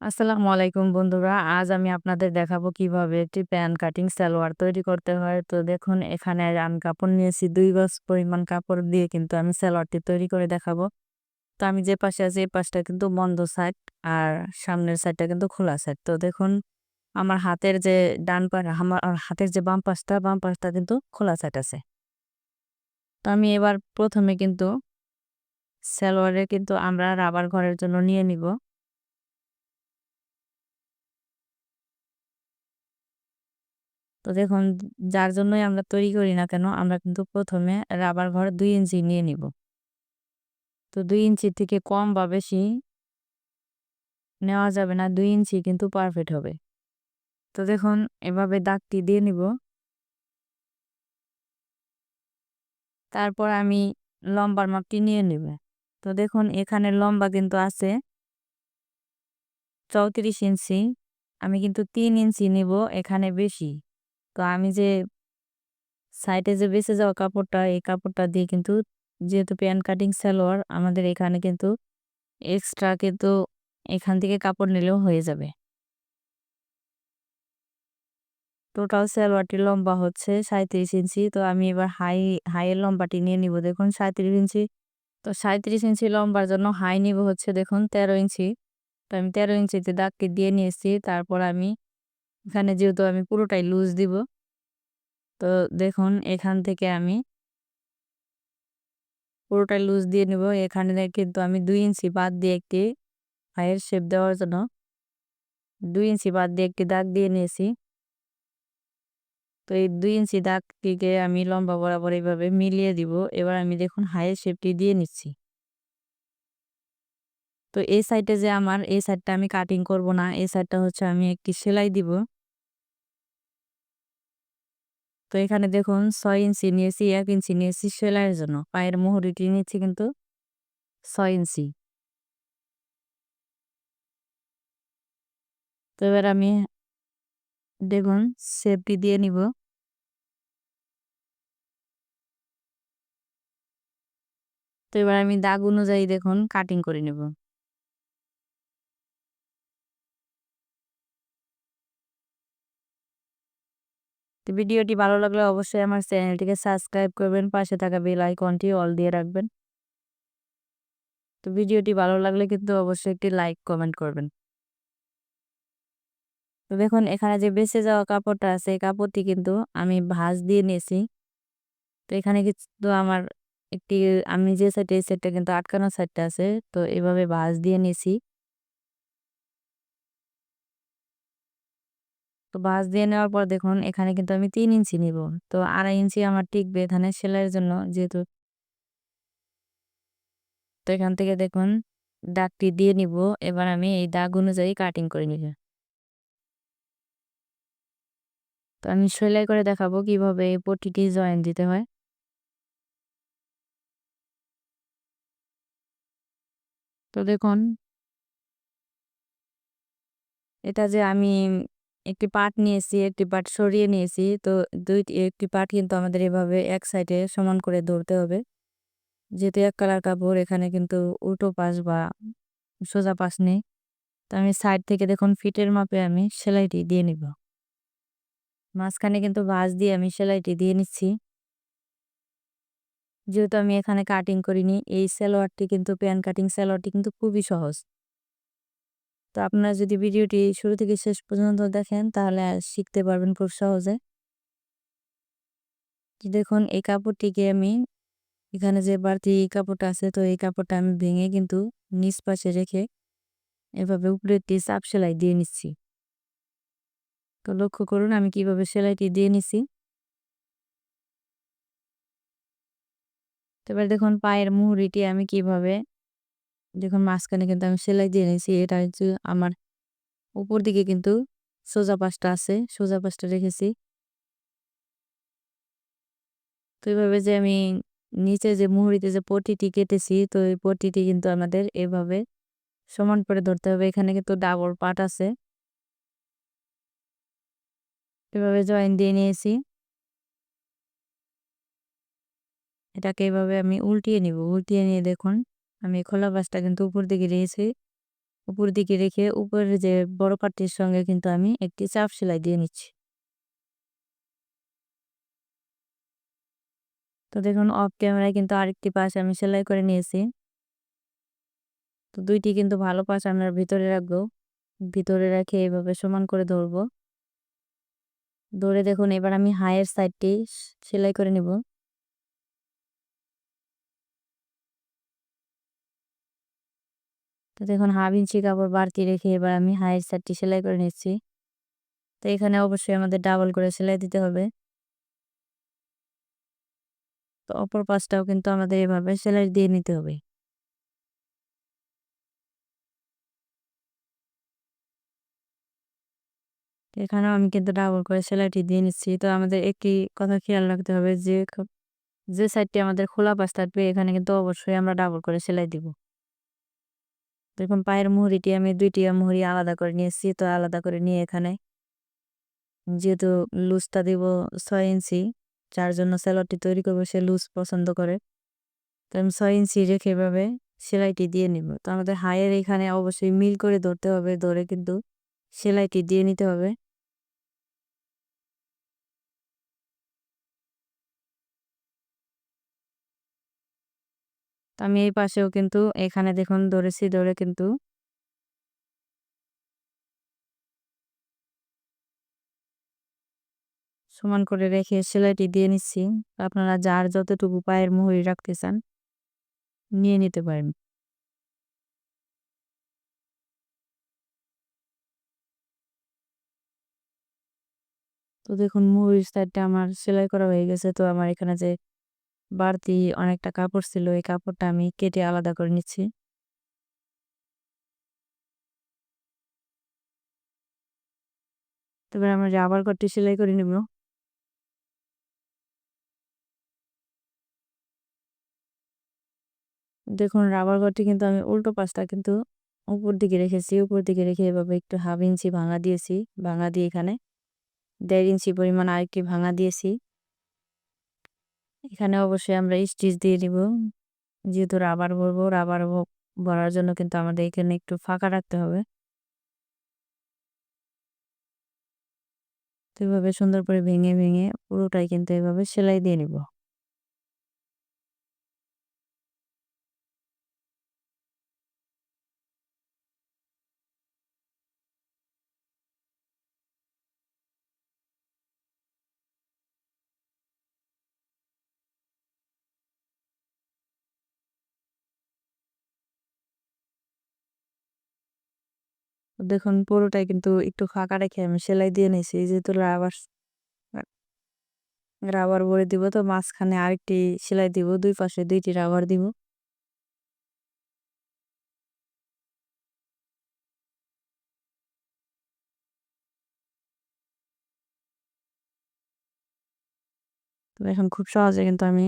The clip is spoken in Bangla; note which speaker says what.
Speaker 1: আসসালামু আলাইকুম বন্ধুরা। আজ আমি আপনাদের দেখাবো কীভাবে একটি প্যান কাটিং সালোয়ার তৈরি করতে হয়। তো দেখুন, এখানে আমি কাপড় নিয়েছি, দুই গজ পরিমাণ কাপড় দিয়ে কিন্তু আমি সালোয়ারটি তৈরি করে দেখাবো। তো আমি যে পাশে আছি, এই পাশটা কিন্তু বন্ধ সাইড আর সামনের সাইডটা কিন্তু খোলা সাইড। তো দেখুন, আমার হাতের যে ডান পা, আমার হাতের যে বাম পাশটা বাম পাশটা কিন্তু খোলা সাইড আছে। তো আমি এবার প্রথমে কিন্তু সালোয়ারে কিন্তু আমরা রাবার ঘরের জন্য নিয়ে নিব। তো দেখুন, যার জন্যই আমরা তৈরি করি না কেন, আমরা কিন্তু প্রথমে রাবার ঘর দুই ইঞ্চি নিয়ে নিব। তো দুই ইঞ্চি থেকে কম বা বেশি নেওয়া যাবে না, দুই ইঞ্চি কিন্তু পারফেক্ট হবে। তো দেখুন, এভাবে দাগটি দিয়ে নিব। তারপর আমি লম্বার মাপটি নিয়ে নিব। তো দেখুন, এখানে লম্বা কিন্তু আছে চৌত্রিশ ইঞ্চি। আমি কিন্তু তিন ইঞ্চি নিব, এখানে বেশি। তো আমি যে সাইডে যে বেঁচে যাওয়া কাপড়টা, এই কাপড়টা দিয়ে কিন্তু যেহেতু প্যান কাটিং সালোয়ার, আমাদের এখানে কিন্তু এক্সট্রা কিন্তু এখান থেকে কাপড় নিলেও হয়ে যাবে। টোটাল সালোয়ারটি লম্বা হচ্ছে সাঁত্রিশ ইঞ্চি, তো আমি এবার হাই হাইয়ের লম্বাটি নিয়ে নিব। দেখুন সাঁত্রিশ ইঞ্চি, তো সাঁত্রিশ ইঞ্চি লম্বার জন্য হাই নিব হচ্ছে দেখুন তেরো ইঞ্চি। তো আমি তেরো ইঞ্চিতে দাগটি দিয়ে নিয়েছি, তারপর আমি এখানে যেহেতু আমি পুরোটাই লুজ দিব, তো দেখুন এখান থেকে আমি পুরোটাই লুজ দিয়ে নেব। এখানে কিন্তু আমি দুই ইঞ্চি বাদ দিয়ে একটি হাইয়ের শেপ দেওয়ার জন্য দুই ইঞ্চি বাদ দিয়ে একটি দাগ দিয়ে নিয়েছি। তো এই দুই ইঞ্চি দাগটিকে আমি লম্বা বরাবর এইভাবে মিলিয়ে দিব। এবার আমি দেখুন হাইয়ের শেপটি দিয়ে নিচ্ছি। তো এই সাইডে যে আমার, এই সাইডটা আমি কাটিং করব না, এই সাইডটা হচ্ছে আমি একটি সেলাই দিব। তো এখানে দেখুন ছয় ইঞ্চি নিয়েছি, এক ইঞ্চি নিয়েছি সেলাইয়ের জন্য। পায়ের মুহুরিটি নিয়েছি কিন্তু ছয় ইঞ্চি। তো এবার আমি দেখুন সেফটি দিয়ে নিব। তো এবার আমি দাগ অনুযায়ী দেখুন কাটিং করে নেব। তো ভিডিওটি ভালো লাগলে অবশ্যই আমার চ্যানেলটিকে সাবস্ক্রাইব করবেন, পাশে থাকা বেল আইকনটি অল দিয়ে রাখবেন। তো ভিডিওটি ভালো লাগলে কিন্তু অবশ্যই একটি লাইক, কমেন্ট করবেন। তো দেখুন, এখানে যে বেঁচে যাওয়া কাপড়টা আছে, এই কাপড়টি কিন্তু আমি ভাঁজ দিয়ে নিয়েছি। তো এখানে কিন্তু আমার একটি, আমি যে সাইডে এই সাইডটা কিন্তু আটকানো সাইডটা আছে, তো এভাবে ভাঁজ দিয়ে নিয়েছি। তো বাঁশ দিয়ে নেওয়ার পর দেখুন, এখানে কিন্তু আমি তিন ইঞ্চি নিব। তো আড়াই ইঞ্চি আমার টিকবে এখানে সেলাইয়ের জন্য যেহেতু তো এখান থেকে দেখুন, দাগটি দিয়ে নিব। এবার আমি এই দাগ অনুযায়ী কাটিং করে নিব। তো আমি সেলাই করে দেখাবো কীভাবে এই পট্টিটি জয়েন দিতে হয়। তো দেখুন, এটা যে আমি একটি পাট নিয়েছি, একটি পাট সরিয়ে নিয়েছি। তো দুই, একটি পাট কিন্তু আমাদের এভাবে এক সাইডে সমান করে ধরতে হবে। যেহেতু এক কালার কাপড়, এখানে কিন্তু উল্টো পাশ বা সোজা পাশ নেই। তো আমি সাইড থেকে দেখুন ফিটের মাপে আমি সেলাইটি দিয়ে নিব। মাঝখানে কিন্তু ভাঁজ দিয়ে আমি সেলাইটি দিয়ে নিচ্ছি। যেহেতু আমি এখানে কাটিং করিনি, এই সালোয়ারটি কিন্তু, প্যান কাটিং সালোয়ারটি কিন্তু খুবই সহজ। তো আপনারা যদি ভিডিওটি শুরু থেকে শেষ পর্যন্ত দেখেন, তাহলে শিখতে পারবেন খুব সহজে। দেখুন, এই কাপড়টিকে আমি এখানে যে বাড়তি কাপড়টা আছে, তো এই কাপড়টা আমি ভেঙে কিন্তু নিচ পাশে রেখে এভাবে উপরে একটি চাপ সেলাই দিয়ে নিচ্ছি। তো লক্ষ্য করুন, আমি কীভাবে সেলাইটি দিয়ে নিচ্ছি। এবার দেখুন, পায়ের মুহুরিটি আমি কীভাবে দেখুন মাঝখানে কিন্তু আমি সেলাই দিয়ে নিয়েছি, এটা হচ্ছে আমার উপর দিকে কিন্তু সোজা পাশটা আছে, সোজা পাশটা রেখেছি। তো এইভাবে যে আমি নিচে যে মুহুরিতে যে পটিটি কেটেছি, তো এই পটিটি কিন্তু আমাদের এভাবে সমান করে ধরতে হবে। এখানে কিন্তু ডাবল পাট আছে। এভাবে জয়েন দিয়ে নিয়েছি। এটাকে এভাবে আমি উল্টিয়ে নিব। উল্টিয়ে নিয়ে দেখুন। আমি খোলা বাসটা কিন্তু উপর দিকে রেখেছি। উপর দিকে রেখে উপরের যে বড় পাটটির সঙ্গে কিন্তু আমি একটি চাপ সেলাই দিয়ে নিচ্ছি। তো দেখুন অফ ক্যামেরায় কিন্তু আরেকটি পাশ আমি সেলাই করে নিয়েছি। তো দুইটি কিন্তু ভালো পাশ আমরা ভিতরে রাখব। ভিতরে রেখে এইভাবে সমান করে ধরবো। ধরে দেখুন, এবার আমি হায়ের সাইডটি সেলাই করে নিব। তো দেখুন হাফ ইঞ্চি কাপড় বাড়তি রেখে এবার আমি হায়ের সাইডটি সেলাই করে নিচ্ছি। তো এখানে অবশ্যই আমাদের ডাবল করে সেলাই দিতে হবে। তো অপর পাশটাও কিন্তু আমাদের এভাবে সেলাই দিয়ে নিতে হবে। এখানেও আমি কিন্তু ডাবল করে সেলাইটি দিয়ে নিচ্ছি। তো আমাদের একটি কথা খেয়াল রাখতে হবে যে যে সাইডটি আমাদের খোলা পাশ থাকবে, এখানে কিন্তু অবশ্যই আমরা ডাবল করে সেলাই দিব। দেখুন পায়ের মুহুরিটি আমি দুইটি মুহুরি আলাদা করে নিয়েছি, তো আলাদা করে নিয়ে এখানে যেহেতু লুজটা দিব ছয় ইঞ্চি, যার জন্য স্যালোয়ারটি তৈরি করব সে লুজ পছন্দ করে। তো আমি ছয় ইঞ্চি রেখে এভাবে সেলাইটি দিয়ে নিব। তো আমাদের হায়ের এখানে অবশ্যই মিল করে ধরতে হবে, ধরে কিন্তু সেলাইটি দিয়ে নিতে হবে। তো আমি এই পাশেও কিন্তু এখানে দেখুন ধরেছি, ধরে কিন্তু সমান করে রেখে সেলাইটি দিয়ে নিচ্ছি। আপনারা যার যতটুকু পায়ের মুহুরি রাখতে চান, নিয়ে নিতে পারেন। তো দেখুন, মুহুরির সাইডটা আমার সেলাই করা হয়ে গেছে। তো আমার এখানে যে বাড়তি অনেকটা কাপড় ছিল, এই কাপড়টা আমি কেটে আলাদা করে নিচ্ছি। তারপরে আমরা রাবার কটটি সেলাই করে নিব। দেখুন, রাবার কটটি কিন্তু আমি উল্টো পাশটা কিন্তু উপর দিকে রেখেছি, উপর দিকে রেখে এভাবে একটু হাফ ইঞ্চি ভাঙা দিয়েছি, ভাঙা দিয়ে এখানে দেড় ইঞ্চি পরিমাণ আরেকটি ভাঙা দিয়েছি। এখানে অবশ্যই আমরা স্টিচ দিয়ে দিব। যেহেতু রাবার ভরবো, রাবার ভরার জন্য কিন্তু আমাদের এখানে একটু ফাঁকা রাখতে হবে। তো এভাবে সুন্দর করে ভেঙে ভেঙে পুরোটাই কিন্তু এভাবে সেলাই দিয়ে নিব। দেখুন, পুরোটাই কিন্তু একটু ফাঁকা রেখে আমি সেলাই দিয়ে নিয়েছি। যেহেতু রাবার রাবার ভরে দিব, তো মাঝখানে আরেকটি সেলাই দিব, দুই পাশে দুইটি রাবার দিব। তো এখন খুব সহজে কিন্তু আমি